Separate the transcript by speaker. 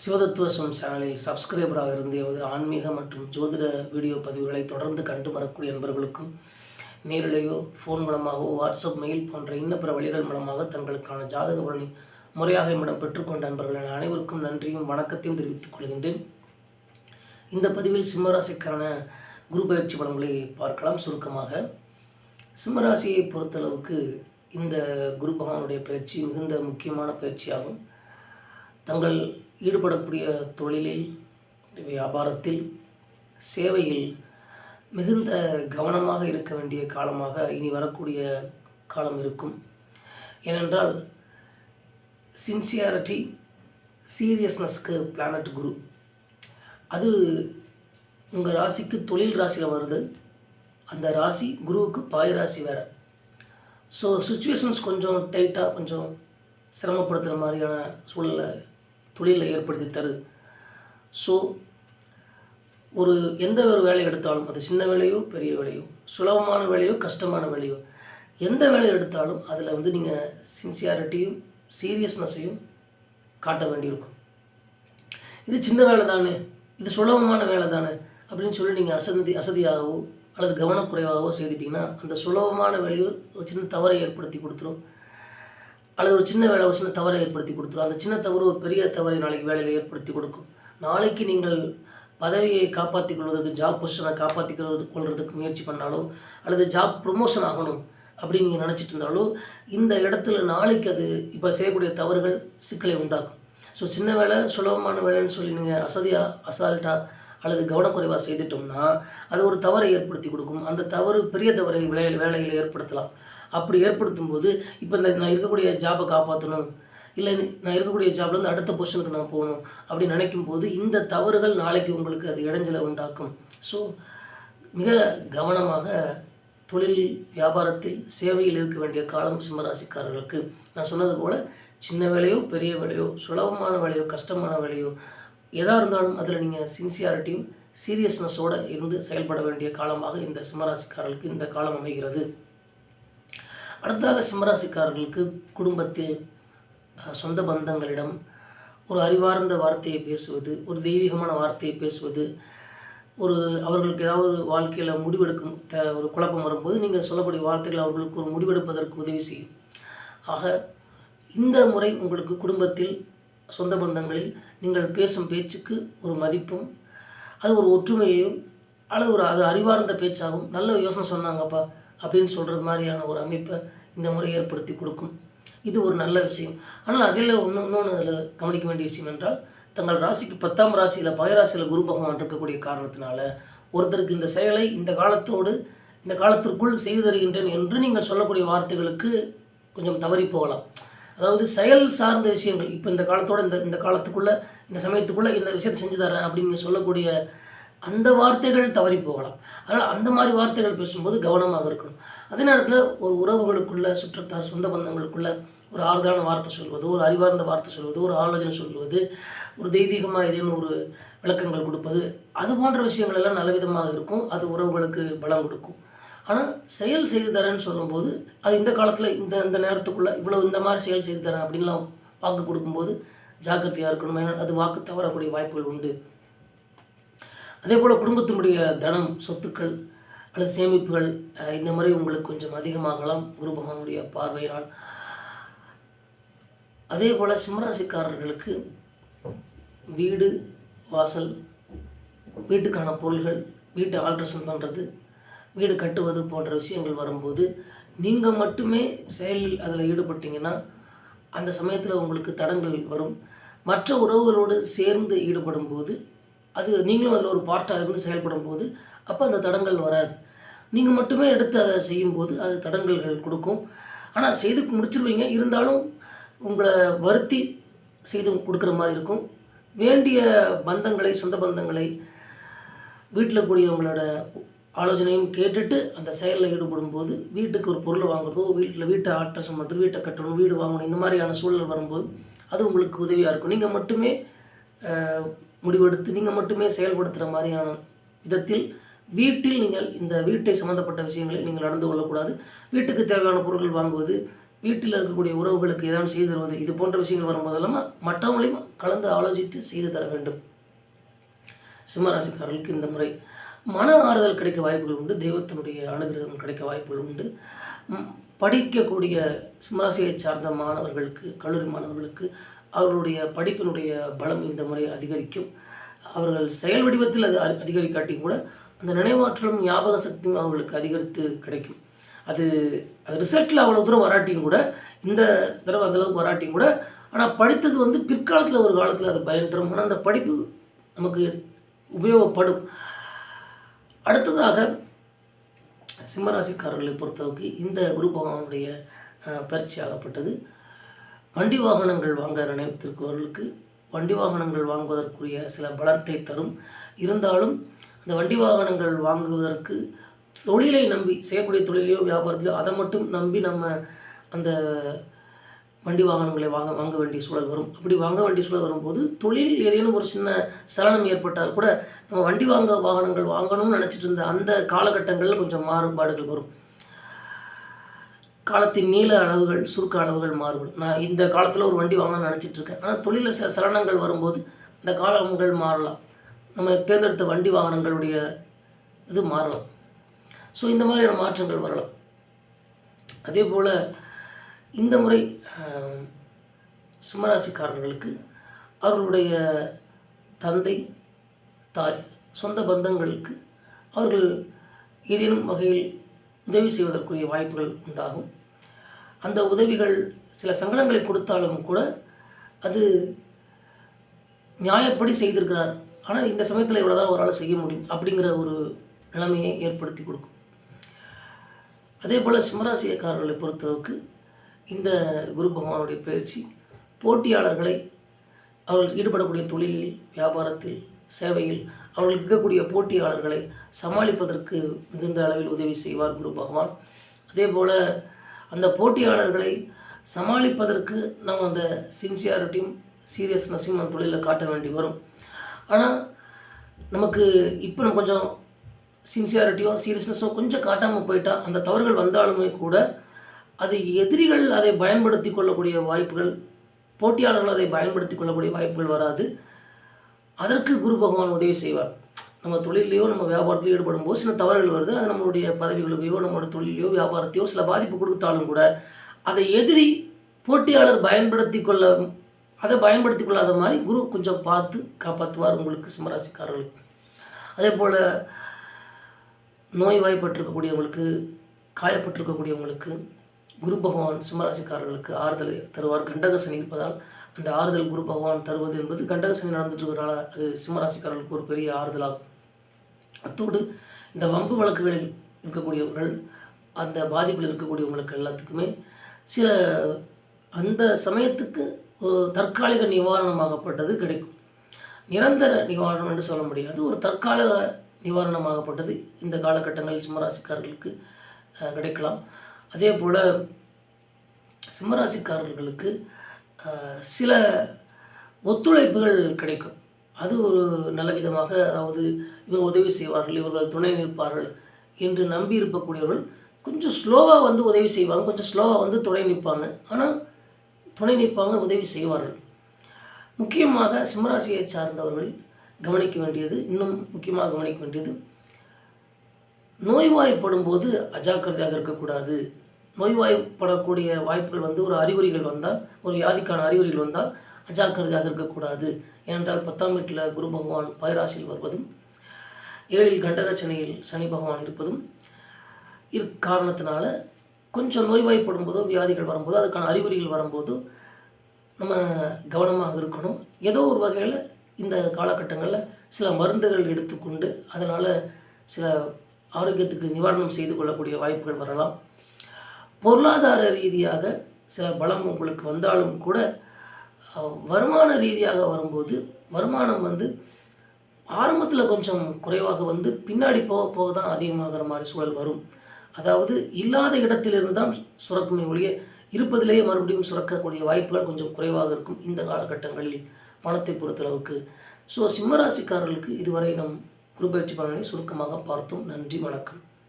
Speaker 1: சிவதத்துவ சுவம் சேனலில் சப்ஸ்கிரைபராக இருந்து ஆன்மீக மற்றும் ஜோதிட வீடியோ பதிவுகளை தொடர்ந்து கண்டு வரக்கூடிய நண்பர்களுக்கும் நேரிலேயோ ஃபோன் மூலமாகவோ வாட்ஸ்அப் மெயில் போன்ற இன்னப்பிற வழிகள் மூலமாக தங்களுக்கான ஜாதக பலனை முறையாக என்னிடம் பெற்றுக்கொண்ட நண்பர்கள் அனைவருக்கும் நன்றியும் வணக்கத்தையும் தெரிவித்துக் கொள்கின்றேன் இந்த பதிவில் சிம்மராசிக்கான குரு பயிற்சி பலன்களை பார்க்கலாம் சுருக்கமாக சிம்மராசியை பொறுத்தளவுக்கு இந்த குரு பகவானுடைய பயிற்சி மிகுந்த முக்கியமான பயிற்சியாகும் தங்கள் ஈடுபடக்கூடிய தொழிலில் வியாபாரத்தில் சேவையில் மிகுந்த கவனமாக இருக்க வேண்டிய காலமாக இனி வரக்கூடிய காலம் இருக்கும் ஏனென்றால் சின்சியாரிட்டி சீரியஸ்னஸ்க்கு பிளானட் குரு அது உங்கள் ராசிக்கு தொழில் ராசியில் வருது அந்த ராசி குருவுக்கு பாய ராசி வேறு ஸோ சுச்சுவேஷன்ஸ் கொஞ்சம் டைட்டாக கொஞ்சம் சிரமப்படுத்துகிற மாதிரியான சூழலை தொழிலை ஏற்படுத்தி தருது ஸோ ஒரு எந்த ஒரு வேலை எடுத்தாலும் அது சின்ன வேலையோ பெரிய வேலையோ சுலபமான வேலையோ கஷ்டமான வேலையோ எந்த வேலை எடுத்தாலும் அதில் வந்து நீங்கள் சின்சியாரிட்டியும் சீரியஸ்னஸையும் காட்ட வேண்டியிருக்கும் இது சின்ன வேலை தானே இது சுலபமான வேலை தானே அப்படின்னு சொல்லி நீங்கள் அசந்தி அசதியாகவோ அல்லது கவனக்குறைவாகவோ செய்துட்டிங்கன்னா அந்த சுலபமான வேலையோ ஒரு சின்ன தவறை ஏற்படுத்தி கொடுத்துரும் அல்லது ஒரு சின்ன வேலை ஒரு சின்ன தவறை ஏற்படுத்தி கொடுத்துரும் அந்த சின்ன தவறு ஒரு பெரிய தவறை நாளைக்கு வேலையில் ஏற்படுத்தி கொடுக்கும் நாளைக்கு நீங்கள் பதவியை காப்பாற்றி கொள்வதற்கு ஜாப் பொசிஷனை காப்பாற்றிக்கிறது கொள்வதற்கு முயற்சி பண்ணாலோ அல்லது ஜாப் ப்ரொமோஷன் ஆகணும் அப்படின்னு நீங்கள் நினச்சிட்டு இருந்தாலோ இந்த இடத்துல நாளைக்கு அது இப்போ செய்யக்கூடிய தவறுகள் சிக்கலை உண்டாக்கும் ஸோ சின்ன வேலை சுலபமான வேலைன்னு சொல்லி நீங்கள் அசதியாக அசால்ட்டாக அல்லது கவனக்குறைவாக செய்துட்டோம்னா அது ஒரு தவறை ஏற்படுத்தி கொடுக்கும் அந்த தவறு பெரிய தவறை வேலை வேலையில் ஏற்படுத்தலாம் அப்படி ஏற்படுத்தும் போது இப்போ இந்த நான் இருக்கக்கூடிய ஜாபை காப்பாற்றணும் இல்லை நான் இருக்கக்கூடிய ஜாப்லேருந்து அடுத்த பொசிஷனுக்கு நான் போகணும் அப்படி நினைக்கும் போது இந்த தவறுகள் நாளைக்கு உங்களுக்கு அது இடைஞ்சலை உண்டாக்கும் ஸோ மிக கவனமாக தொழில் வியாபாரத்தில் சேவையில் இருக்க வேண்டிய காலம் சிம்மராசிக்காரர்களுக்கு நான் சொன்னது போல் சின்ன வேலையோ பெரிய வேலையோ சுலபமான வேலையோ கஷ்டமான வேலையோ எதாக இருந்தாலும் அதில் நீங்கள் சின்சியாரிட்டியும் சீரியஸ்னஸோடு இருந்து செயல்பட வேண்டிய காலமாக இந்த சிம்மராசிக்காரர்களுக்கு இந்த காலம் அமைகிறது அடுத்ததாக சிம்மராசிக்காரர்களுக்கு குடும்பத்தில் சொந்த பந்தங்களிடம் ஒரு அறிவார்ந்த வார்த்தையை பேசுவது ஒரு தெய்வீகமான வார்த்தையை பேசுவது ஒரு அவர்களுக்கு ஏதாவது வாழ்க்கையில் முடிவெடுக்கும் த ஒரு குழப்பம் வரும்போது நீங்கள் சொல்லக்கூடிய வார்த்தைகள் அவர்களுக்கு ஒரு முடிவெடுப்பதற்கு உதவி செய்யும் ஆக இந்த முறை உங்களுக்கு குடும்பத்தில் சொந்த பந்தங்களில் நீங்கள் பேசும் பேச்சுக்கு ஒரு மதிப்பும் அது ஒரு ஒற்றுமையையும் அல்லது ஒரு அது அறிவார்ந்த பேச்சாகவும் நல்ல யோசனை சொன்னாங்கப்பா அப்படின்னு சொல்கிறது மாதிரியான ஒரு அமைப்பை இந்த முறை ஏற்படுத்தி கொடுக்கும் இது ஒரு நல்ல விஷயம் ஆனால் அதில் ஒன்று இன்னொன்று அதில் கவனிக்க வேண்டிய விஷயம் என்றால் தங்கள் ராசிக்கு பத்தாம் ராசியில் பயராசியில் குரு பகவான் இருக்கக்கூடிய காரணத்தினால ஒருத்தருக்கு இந்த செயலை இந்த காலத்தோடு இந்த காலத்திற்குள் செய்து தருகின்றேன் என்று நீங்கள் சொல்லக்கூடிய வார்த்தைகளுக்கு கொஞ்சம் தவறி போகலாம் அதாவது செயல் சார்ந்த விஷயங்கள் இப்போ இந்த காலத்தோட இந்த இந்த காலத்துக்குள்ளே இந்த சமயத்துக்குள்ளே இந்த விஷயத்தை செஞ்சு தரேன் அப்படின்னு சொல்லக்கூடிய அந்த வார்த்தைகள் தவறி போகலாம் அதனால் அந்த மாதிரி வார்த்தைகள் பேசும்போது கவனமாக இருக்கணும் அதே நேரத்தில் ஒரு உறவுகளுக்குள்ள சுற்றத்தார் சொந்த பந்தங்களுக்குள்ள ஒரு ஆறுதலான வார்த்தை சொல்வது ஒரு அறிவார்ந்த வார்த்தை சொல்வது ஒரு ஆலோசனை சொல்வது ஒரு தெய்வீகமாக ஏதேனும் ஒரு விளக்கங்கள் கொடுப்பது அது போன்ற விஷயங்கள் எல்லாம் நல்ல விதமாக இருக்கும் அது உறவுகளுக்கு பலம் கொடுக்கும் ஆனால் செயல் செய்து தரேன்னு சொல்லும்போது அது இந்த காலத்தில் இந்த இந்த நேரத்துக்குள்ளே இவ்வளோ இந்த மாதிரி செயல் செய்து தரேன் அப்படின்லாம் வாக்கு கொடுக்கும்போது ஜாக்கிரதையாக இருக்கணும் ஏன்னா அது வாக்கு தவறக்கூடிய வாய்ப்புகள் உண்டு அதே போல் குடும்பத்தினுடைய தனம் சொத்துக்கள் அல்லது சேமிப்புகள் இந்த முறை உங்களுக்கு கொஞ்சம் அதிகமாகலாம் குரு பகவானுடைய பார்வையினால் அதே போல் சிம்மராசிக்காரர்களுக்கு வீடு வாசல் வீட்டுக்கான பொருள்கள் வீட்டை ஆல்ட்ரேஷன் பண்ணுறது வீடு கட்டுவது போன்ற விஷயங்கள் வரும்போது நீங்கள் மட்டுமே செயலில் அதில் ஈடுபட்டிங்கன்னா அந்த சமயத்தில் உங்களுக்கு தடங்கள் வரும் மற்ற உறவுகளோடு சேர்ந்து ஈடுபடும் போது அது நீங்களும் அதில் ஒரு பார்ட்டாக இருந்து செயல்படும் போது அப்போ அந்த தடங்கள் வராது நீங்கள் மட்டுமே எடுத்து அதை செய்யும்போது அது தடங்கல்கள் கொடுக்கும் ஆனால் செய்து முடிச்சிருவீங்க இருந்தாலும் உங்களை வருத்தி செய்து கொடுக்குற மாதிரி இருக்கும் வேண்டிய பந்தங்களை சொந்த பந்தங்களை வீட்டில் கூடியவங்களோட ஆலோசனையும் கேட்டுட்டு அந்த செயலில் ஈடுபடும் போது வீட்டுக்கு ஒரு பொருளை வாங்குறதோ வீட்டில் வீட்டை ஆட்டசம் பண்ணுறது வீட்டை கட்டணும் வீடு வாங்கணும் இந்த மாதிரியான சூழல் வரும்போது அது உங்களுக்கு உதவியாக இருக்கும் நீங்கள் மட்டுமே முடிவெடுத்து நீங்கள் மட்டுமே செயல்படுத்துகிற மாதிரியான விதத்தில் வீட்டில் நீங்கள் இந்த வீட்டை சம்மந்தப்பட்ட விஷயங்களை நீங்கள் நடந்து கொள்ளக்கூடாது வீட்டுக்கு தேவையான பொருட்கள் வாங்குவது வீட்டில் இருக்கக்கூடிய உறவுகளுக்கு ஏதாவது செய்து தருவது இது போன்ற விஷயங்கள் வரும்போதெல்லாம் மற்றவங்களையும் கலந்து ஆலோசித்து செய்து தர வேண்டும் சிம்மராசிக்காரர்களுக்கு இந்த முறை மன ஆறுதல் கிடைக்க வாய்ப்புகள் உண்டு தெய்வத்தினுடைய அனுகிரகம் கிடைக்க வாய்ப்புகள் உண்டு படிக்கக்கூடிய சிம்மராசியை சார்ந்த மாணவர்களுக்கு கல்லூரி மாணவர்களுக்கு அவர்களுடைய படிப்பினுடைய பலம் இந்த முறை அதிகரிக்கும் அவர்கள் செயல் வடிவத்தில் அது அதிகரிக்காட்டி கூட அந்த நினைவாற்றலும் ஞாபக சக்தியும் அவங்களுக்கு அதிகரித்து கிடைக்கும் அது அது ரிசல்ட்டில் அவ்வளோ தூரம் வராட்டியும் கூட இந்த தடவை அந்தளவுக்கு வராட்டியும் கூட ஆனால் படித்தது வந்து பிற்காலத்தில் ஒரு காலத்தில் அது பயன் தரும் ஆனால் அந்த படிப்பு நமக்கு உபயோகப்படும் அடுத்ததாக சிம்மராசிக்காரர்களை பொறுத்தளவுக்கு இந்த குரு பகவானுடைய பயிற்சி ஆகப்பட்டது வண்டி வாகனங்கள் வாங்க நினைத்திருப்பவர்களுக்கு வண்டி வாகனங்கள் வாங்குவதற்குரிய சில பலத்தை தரும் இருந்தாலும் அந்த வண்டி வாகனங்கள் வாங்குவதற்கு தொழிலை நம்பி செய்யக்கூடிய தொழிலையோ வியாபாரத்திலையோ அதை மட்டும் நம்பி நம்ம அந்த வண்டி வாகனங்களை வாங்க வாங்க வேண்டிய சூழல் வரும் அப்படி வாங்க வேண்டிய சூழல் வரும்போது தொழிலில் ஏதேனும் ஒரு சின்ன சலனம் ஏற்பட்டால் கூட நம்ம வண்டி வாங்க வாகனங்கள் வாங்கணும்னு நினச்சிட்டு இருந்த அந்த காலகட்டங்களில் கொஞ்சம் மாறுபாடுகள் வரும் காலத்தின் நீள அளவுகள் சுருக்க அளவுகள் மாறுபடும் நான் இந்த காலத்தில் ஒரு வண்டி வாங்கணும்னு நினச்சிட்ருக்கேன் ஆனால் தொழிலில் சில சலனங்கள் வரும்போது இந்த காலங்கள் மாறலாம் நம்ம தேர்ந்தெடுத்த வண்டி வாகனங்களுடைய இது மாறலாம் ஸோ இந்த மாதிரியான மாற்றங்கள் வரலாம் அதே போல் இந்த முறை சிம்மராசிக்காரர்களுக்கு அவர்களுடைய தந்தை தாய் சொந்த பந்தங்களுக்கு அவர்கள் ஏதேனும் வகையில் உதவி செய்வதற்குரிய வாய்ப்புகள் உண்டாகும் அந்த உதவிகள் சில சங்கடங்களை கொடுத்தாலும் கூட அது நியாயப்படி செய்திருக்கிறார் ஆனால் இந்த சமயத்தில் இவ்வளோ தான் அவரால் செய்ய முடியும் அப்படிங்கிற ஒரு நிலைமையை ஏற்படுத்தி கொடுக்கும் அதே போல் சிம்மராசியக்காரர்களை பொறுத்தளவுக்கு இந்த குரு பகவானுடைய பயிற்சி போட்டியாளர்களை அவர்கள் ஈடுபடக்கூடிய தொழிலில் வியாபாரத்தில் சேவையில் அவர்களுக்கு இருக்கக்கூடிய போட்டியாளர்களை சமாளிப்பதற்கு மிகுந்த அளவில் உதவி செய்வார் குரு பகவான் அதே போல் அந்த போட்டியாளர்களை சமாளிப்பதற்கு நம்ம அந்த சின்சியாரிட்டியும் சீரியஸ்னஸையும் நம்ம தொழிலில் காட்ட வேண்டி வரும் ஆனால் நமக்கு இப்போ நம்ம கொஞ்சம் சின்சியாரிட்டியோ சீரியஸ்னஸோ கொஞ்சம் காட்டாமல் போயிட்டால் அந்த தவறுகள் வந்தாலுமே கூட அதை எதிரிகள் அதை பயன்படுத்தி கொள்ளக்கூடிய வாய்ப்புகள் போட்டியாளர்கள் அதை பயன்படுத்தி கொள்ளக்கூடிய வாய்ப்புகள் வராது அதற்கு குரு பகவான் உதவி செய்வார் நம்ம தொழிலையோ நம்ம வியாபாரத்திலையோ ஈடுபடும் போது சில தவறுகள் வருது அது நம்மளுடைய பதவிகளுக்கையோ நம்மளோட தொழிலையோ வியாபாரத்தையோ சில பாதிப்பு கொடுத்தாலும் கூட அதை எதிரி போட்டியாளர் பயன்படுத்தி கொள்ள அதை பயன்படுத்தி கொள்ளாத மாதிரி குரு கொஞ்சம் பார்த்து காப்பாற்றுவார் உங்களுக்கு சிம்மராசிக்காரர்களுக்கு அதே போல் நோய்வாய்ப்பட்டிருக்கக்கூடியவங்களுக்கு காயப்பட்டிருக்கக்கூடியவங்களுக்கு குரு பகவான் சிம்மராசிக்காரர்களுக்கு ஆறுதலை தருவார் கண்டக சனி இருப்பதால் அந்த ஆறுதல் குரு பகவான் தருவது என்பது கண்டகசனி நடந்துட்டு இருக்கிறனால அது சிம்மராசிக்காரர்களுக்கு ஒரு பெரிய ஆறுதலாகும் அத்தோடு இந்த வம்பு வழக்குகளில் இருக்கக்கூடியவர்கள் அந்த பாதிப்பில் இருக்கக்கூடியவங்களுக்கு எல்லாத்துக்குமே சில அந்த சமயத்துக்கு ஒரு தற்காலிக நிவாரணமாகப்பட்டது கிடைக்கும் நிரந்தர நிவாரணம் என்று சொல்ல முடியாது ஒரு தற்காலிக நிவாரணமாகப்பட்டது இந்த காலகட்டங்களில் சிம்மராசிக்காரர்களுக்கு கிடைக்கலாம் அதே போல் சிம்மராசிக்காரர்களுக்கு சில ஒத்துழைப்புகள் கிடைக்கும் அது ஒரு நல்ல விதமாக அதாவது இவங்க உதவி செய்வார்கள் இவர்கள் துணை நிற்பார்கள் என்று நம்பி இருக்கக்கூடியவர்கள் கொஞ்சம் ஸ்லோவாக வந்து உதவி செய்வாங்க கொஞ்சம் ஸ்லோவாக வந்து துணை நிற்பாங்க ஆனால் துணை நிற்பாங்க உதவி செய்வார்கள் முக்கியமாக சிம்மராசியை சார்ந்தவர்கள் கவனிக்க வேண்டியது இன்னும் முக்கியமாக கவனிக்க வேண்டியது நோய்வாய்ப்படும் போது அஜாக்கிரதையாக இருக்கக்கூடாது நோய்வாய்ப்படக்கூடிய வாய்ப்புகள் வந்து ஒரு அறிகுறிகள் வந்தால் ஒரு வியாதிக்கான அறிகுறிகள் வந்தால் அஜாக்கிரதையாக இருக்கக்கூடாது ஏனென்றால் பத்தாம் வீட்டில் குரு பகவான் பைராசியில் வருவதும் ஏழில் கண்டகச்சனையில் சனி பகவான் இருப்பதும் இக்காரணத்தினால கொஞ்சம் நோய்வாய்ப்படும் போதோ வியாதிகள் வரும்போதோ அதுக்கான அறிகுறிகள் வரும்போது நம்ம கவனமாக இருக்கணும் ஏதோ ஒரு வகையில் இந்த காலகட்டங்களில் சில மருந்துகள் எடுத்துக்கொண்டு அதனால் சில ஆரோக்கியத்துக்கு நிவாரணம் செய்து கொள்ளக்கூடிய வாய்ப்புகள் வரலாம் பொருளாதார ரீதியாக சில பலம் உங்களுக்கு வந்தாலும் கூட வருமான ரீதியாக வரும்போது வருமானம் வந்து ஆரம்பத்தில் கொஞ்சம் குறைவாக வந்து பின்னாடி போக போக தான் அதிகமாகிற மாதிரி சூழல் வரும் அதாவது இல்லாத இடத்திலிருந்து தான் சுரக்குமே ஒழிய இருப்பதிலேயே மறுபடியும் சுரக்கக்கூடிய வாய்ப்புகள் கொஞ்சம் குறைவாக இருக்கும் இந்த காலகட்டங்களில் பணத்தை பொறுத்தளவுக்கு ஸோ சிம்மராசிக்காரர்களுக்கு இதுவரை நம் குருபயிற்சி பலனை சுருக்கமாக பார்த்தோம் நன்றி வணக்கம்